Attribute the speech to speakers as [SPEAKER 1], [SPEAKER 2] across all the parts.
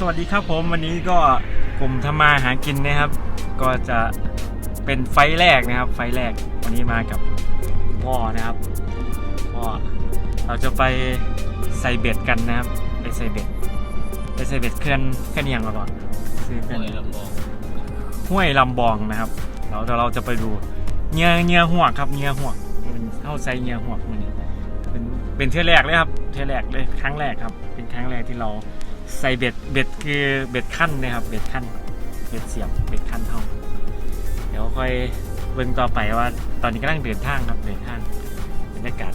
[SPEAKER 1] สวัสดีครับผมวันนี้ก็กลุ่มทำมาหากินนะครับ ก็จะเป็นไฟแรกนะครับ ไฟแรกวันนี้มากับพ่อนะครับพ่อเราจะไปใส่เบ็ดกันนะครับไปใส่เบ็ดไปใส่เบ็ดเคลื่อนเคลื่อนเอียงก่อนซื้อเคลื่อน
[SPEAKER 2] ห้วยลำบอง
[SPEAKER 1] ห้วยลำบองนะครับ เราจะเราจะไปดูเงียเงียหัวครับเงียหวกมันเข้าใส่เงียหัวมันนี่เป็นเป็นเทือแรกเลยครับ เทือแรกเลยครั้งแรกครับ เป็นครั้งแรกที่เรา ใส่เบ็ดเบ็ดคือเบ็ดขั้นนะครับเบ็ดขั้นเบ็ดเสียบเบ็ดขั้นเท่าเดี๋ยวค่อยเบิ่งต่อไปว่าตอนนี้กำลังเดินทางครับเดินทางบรรยากาศ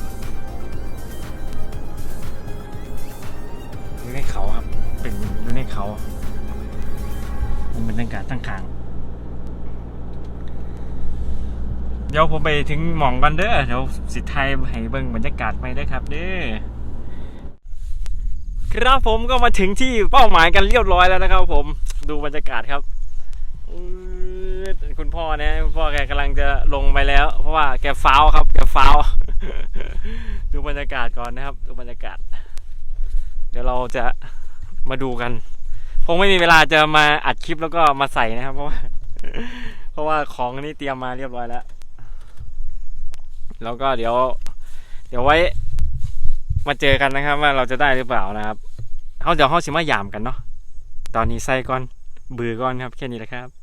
[SPEAKER 1] อยู่ในเขาครับ เป็นอยู่ในเขามันบรรยากาศตั้งขางเดี๋ยวผมไปถึงหมองกันเด้อเดี๋ยวสิไทยให้เบิ่งบรรยากาศไปเด้อครับ เด้อ ครับผมก็มาถึงที่เป้าหมายกันเรียบร้อยแล้วนะครับผมดูบรรยากาศครับคุณพ่อนะคุณพ่อแกกำลังจะลงไปแล้ว เพราะว่าแกฟ้าวครับ แกฟ้าวดูบรรยากาศก่อนนะครับ ดูบรรยากาศ เดี๋ยวเราจะมาดูกันคงไม่มีเวลาจะมาอัดคลิปแล้วก็มาใส่นะครับ เพราะว่า เพราะว่าของนี่เตรียมมาเรียบร้อยแล้ว แล้วก็เดี๋ยว เดี๋ยวไว้ มาเจอกันนะครับว่าเราจะได้หรือเปล่านะครับเขาเดี๋ยวเขาสิมาหยามกันเนาะตอนนี้ใส่ก่อนบือก่อนครับแค่นี้แหละครับ